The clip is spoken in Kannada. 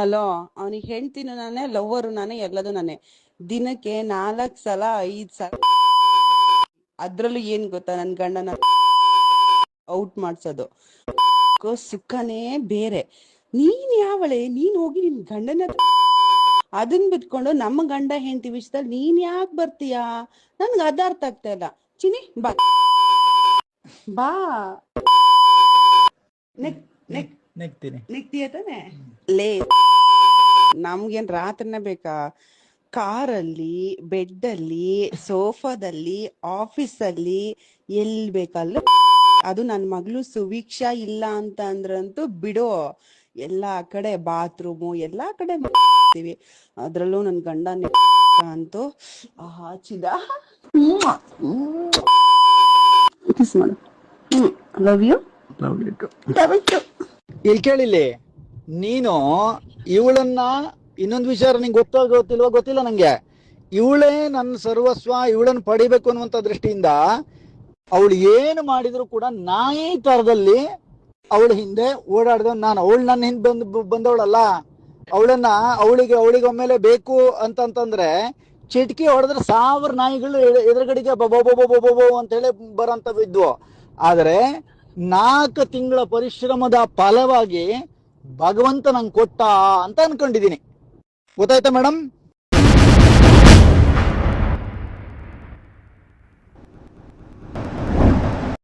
ಹಲೋ, ಅವನಿಗೆ ಹೆಂಡ್ತಿನೂ ನಾನೇ, ಲವ್ವರು ನಾನೇ, ಎಲ್ಲದು ನಾನೇ. ದಿನಕ್ಕೆ ನಾಲ್ಕು ಸಲ, ಐದ್ ಸಲ. ಅದ್ರಲ್ಲೂ ಏನ್ ಗೊತ್ತಾ ನನ್ ಗಂಡನ ಔಟ್ ಮಾಡ್ಸೋದು. ಸುಖನೇ ಬೇರೆ. ನೀನ್ ಯಾವಳೆ? ನೀನ್ ಹೋಗಿ ನಿನ್ ಗಂಡನ ಅದನ್ನ ಅದನ್ ಬಿಟ್ಕೊಂಡು ನಮ್ಮ ಗಂಡ ಹೆಂಡತಿ ವಿಷಯದಲ್ಲಿ ನೀನ್ ಯಾಕೆ ಬರ್ತೀಯಾ? ನನ್ಗೆ ಅದ ಅರ್ಥ ಆಗ್ತಾ ಇಲ್ಲ. ಚಿನಿ ಬಾ. ಬಾ. ನೆಕ್ ನೆಕ್. ನೆಗ್ತೀನಿ. ರಾತ್ರಿನ ತಾನೆ? ಲೇ ನಮ್ಗೇನ್ ರಾತ್ರಿನೇ ಬೇಕಾ? ಕಾರಲ್ಲಿ ಬೆಡ್ಡಲ್ಲಿ ಸೋಫಾದಲ್ಲಿ ಆಫೀಸಲ್ಲಿ ಎಲ್ ಬೇಕಲ್ಲ? ಅದು ನನ್ ಮಗಳು ಸುವೀಕ್ಷಾ ಇಲ್ಲ ಅಂತ ಅಂದ್ರಂತೂ ಬಿಡೋ. ಎಲ್ಲಾ ಕಡೆ ಬಾತ್ರೂಮು ಎಲ್ಲಾ ಕಡೆ ಮಾಡ್ತೀವಿ. ಅದ್ರಲ್ಲೂ ನನ್ ಗಂಡ ಅಂತೂ ಹಾಚಿದ. ಕಿಸ್ ಮಾಡು. ಲವ್ ಯು ಇಲ್ಲಿ ಕೇಳಿಲ್ಲಿ ನೀನು ಇವಳನ್ನ ಇನ್ನೊಂದು ವಿಚಾರ ನಿಂಗೆ ಗೊತ್ತೋ ಗೊತ್ತಿಲ್ವೋ ಗೊತ್ತಿಲ್ಲ ನಂಗೆ ಇವಳೇ ನನ್ನ ಸರ್ವಸ್ವ ಇವಳನ್ನ ಪಡಿಬೇಕು ಅನ್ನುವಂತ ದೃಷ್ಟಿಯಿಂದ ಅವಳು ಏನು ಮಾಡಿದ್ರು ಕೂಡ ನಾಯಿ ತರದಲ್ಲಿ ಅವಳ ಹಿಂದೆ ಓಡಾಡ್ದ ನಾನು ಅವಳು ನನ್ನ ಹಿಂದೆ ಬಂದ್ ಬಂದವಳಲ್ಲ ಅವಳನ್ನ ಅವಳಿಗೆ ಅವಳಿಗೆ ಒಮ್ಮೆಲೆ ಬೇಕು ಅಂತಂತಂದ್ರೆ ಚಿಟಕಿ ಹೊಡೆದ್ರೆ ಸಾವಿರ ನಾಯಿಗಳು ಎದುರುಗಡೆಗೆ ಬೊಬೊ ಬೊಬೊ ಬೊ ಅಂತ ಹೇಳಿ ಬರೋಂಥವು ಇದ್ವು ಆದ್ರೆ ನಾಲ್ಕು ತಿಂಗಳ ಪರಿಶ್ರಮದ ಫಲವಾಗಿ ಭಗವಂತ ನಂಗೆ ಕೊಟ್ಟ ಅಂತ ಅನ್ಕೊಂಡಿದ್ದೀನಿ. ಗೊತ್ತಾಯ್ತಾ ಮೇಡಮ್